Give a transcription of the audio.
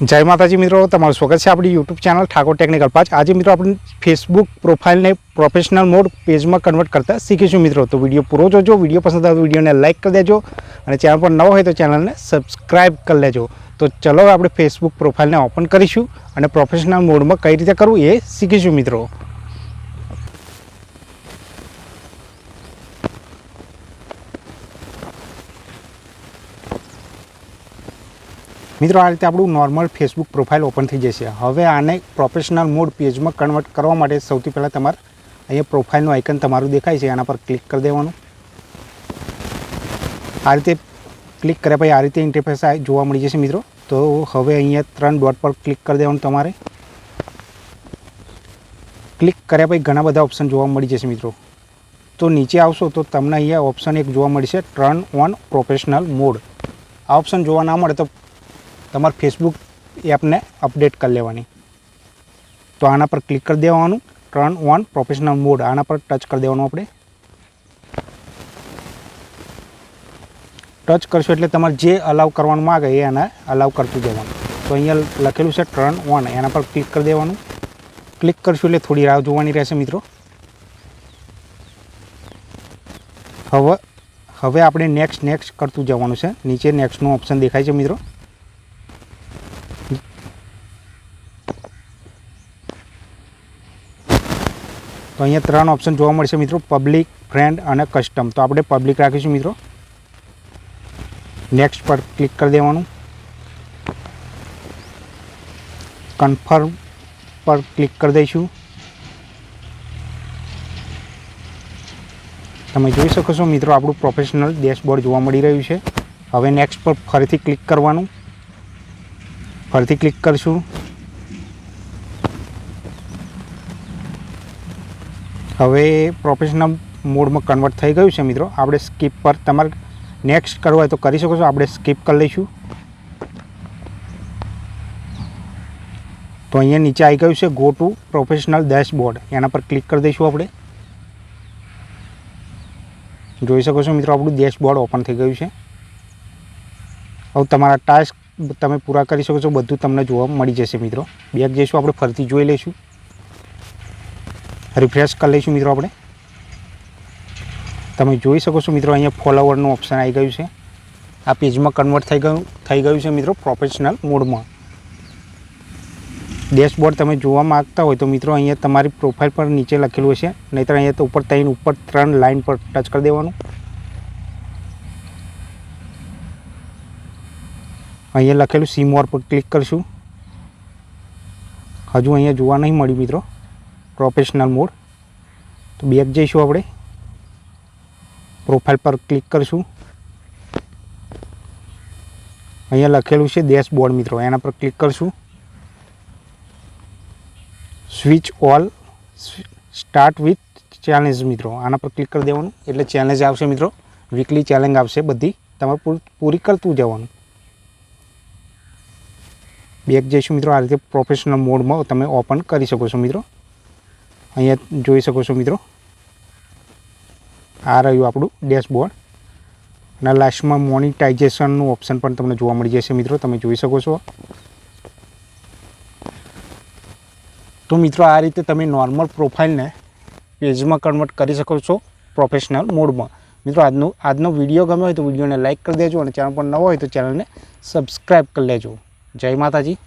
જય માતાજી મિત્રો, તમારું સ્વાગત છે આપણી યુટ્યુબ ચેનલ ઠાકોર ટેકનિકલ પાંચ આજે મિત્રો આપણે ફેસબુક પ્રોફાઇલને પ્રોફેશનલ મોડ પેજમાં કન્વર્ટ કરતા શીખીશું મિત્રો. તો વીડિયો પૂરો જોજો, વીડિયો પસંદ આવે વિડીયોને લાઇક કરી દેજો અને ચેનલ પર નવો હોય તો ચેનલને સબસ્ક્રાઇબ કરી લેજો. તો ચલો આપણે ફેસબુક પ્રોફાઇલને ઓપન કરીશું અને પ્રોફેશનલ મોડમાં કઈ રીતે કરવું એ શીખીશું મિત્રો. મિત્રો, આ રીતે આપણું નોર્મલ ફેસબુક પ્રોફાઇલ ઓપન થઈ જશે. હવે આને પ્રોફેશનલ મોડ પેજમાં કન્વર્ટ કરવા માટે સૌથી પહેલાં તમારે અહીંયા પ્રોફાઇલનું આઇકન તમારું દેખાય છે. એના પર ક્લિક કરી દેવાનું. આ રીતે ક્લિક કર્યા પછી આ રીતે ઇન્ટરફેસ જોવા મળી જશે મિત્રો. તો હવે અહીંયા ત્રણ ડોટ પર ક્લિક કરી દેવાનું તમારે. ક્લિક કર્યા પછી ઘણા બધા ઓપ્શન જોવા મળી જશે મિત્રો. તો નીચે આવશો તો તમને અહીંયા ઓપ્શન એક જોવા મળશે ટર્ન ઓન પ્રોફેશનલ મોડ આ ઓપ્શન જોવા ના મળે તો તમારે ફેસબુક એપને અપડેટ કરી લેવાની. તો આના પર ક્લિક કરી દેવાનું. ટર્ન ઓન પ્રોફેશનલ મોડ આના પર ટચ કરી દેવાનું આપણે. ટચ કરશો એટલે તમારે જે અલાઉ કરવાનું માગે એ એને અલાઉ કરતું જવાનું. તો અહીંયા લખેલું છે ટર્ન ઓન એના પર ક્લિક કરી દેવાનું. ક્લિક કરશું એટલે થોડી રાહ જોવાની રહેશે મિત્રો. હવે હવે આપણે નેક્સ્ટ નેક્સ્ટ કરતું જવાનું છે. નીચે નેક્સ્ટનું ઓપ્શન દેખાય છે મિત્રો. તો અહીંયા ત્રણ ઓપ્શન જોવા મળશે મિત્રો પબ્લિક ફ્રેન્ડ અને કસ્ટમ તો આપણે પબ્લિક રાખીશું મિત્રો. નેક્સ્ટ પર ક્લિક કરી દેવાનું. કન્ફર્મ પર ક્લિક કરી દઈશું. તમે જોઈ શકો છો મિત્રો, આપણું પ્રોફેશનલ ડેશબોર્ડ જોવા મળી રહ્યું છે. હવે નેક્સ્ટ પર ફરીથી ક્લિક કરવાનું. ફરીથી ક્લિક કરશું. હવે પ્રોફેશનલ મોડમાં કન્વર્ટ થઈ ગયું છે મિત્રો. આપણે સ્કીપ પર તમારે નેક્સ્ટ કરવું હોય તો કરી શકો છો. આપણે સ્કીપ કરી લઈશું. તો અહીંયા નીચે આવી ગયું છે ગો ટુ પ્રોફેશનલ ડેશબોર્ડ એના પર ક્લિક કરી દઈશું આપણે. જોઈ શકો છો મિત્રો, આપણું ડેશબોર્ડ ઓપન થઈ ગયું છે. હવે તમારા ટાસ્ક તમે પૂરા કરી શકો છો. બધું તમને જોવા મળી જશે મિત્રો. બેગ જઈશું, આપણે ફરીથી જોઈ લઈશું. રિફ્રેશ કરી લઈશું મિત્રો આપણે. તમે જોઈ શકો છો મિત્રો, અહીંયા ફોલોવરનું ઓપ્શન આવી ગયું છે. આ પેજમાં કન્વર્ટ થઈ ગયું થઈ ગયું છે મિત્રો પ્રોફેશનલ મોડમાં ડેશબોર્ડ તમે જોવા માગતા હોય તો મિત્રો, અહીંયા તમારી પ્રોફાઇલ પર નીચે લખેલું હશે, નહીંતર અહીંયા તો ઉપર ત્રણ ઉપર ત્રણ લાઇન પર ટચ કરી દેવાનું. અહીંયા લખેલું સીમ મોર પર ક્લિક કરશું. હજુ અહીંયા જોવા નહીં મળ્યું મિત્રો. Professional mode. તો બેક જઈશું આપણે. પ્રોફાઇલ પર ક્લિક કરીશું. અહીંયા લખેલું છે ડેશબોર્ડ મિત્રો. એના પર ક્લિક કરીશું. Switch all start with challenge મિત્રો. આના પર ક્લિક કરી દેવાનું. એટલે ચેલેન્જ આવશે મિત્રો. વીકલી ચેલેન્જ આવશે બધી. તમારે પૂર- કરતું જવાનું. બેક જઈશું મિત્રો. આ રીતે પ્રોફેશનલ મોડમાં તમે ઓપન કરી શકો છો મિત્રો. અહીંયા જોઈ શકો છો મિત્રો. આ રહ્યું આપણું ડેશબોર્ડ. અને લાસ્ટમાં મોનિટાઇઝેશનનું ઓપ્શન પણ તમને જોવા મળી જશે મિત્રો. તમે જોઈ શકો છો. તો મિત્રો, આ રીતે તમે નોર્મલ પ્રોફાઇલને પેજમાં કન્વર્ટ કરી શકો છો પ્રોફેશનલ મોડમાં મિત્રો, આજનો આજનો વીડિયો ગમ્યો હોય તો વિડીયોને લાઇક કરી દેજો અને ચેનલ પર નવો હોય તો ચેનલને સબસ્ક્રાઈબ કરી લેજો. જય માતાજી.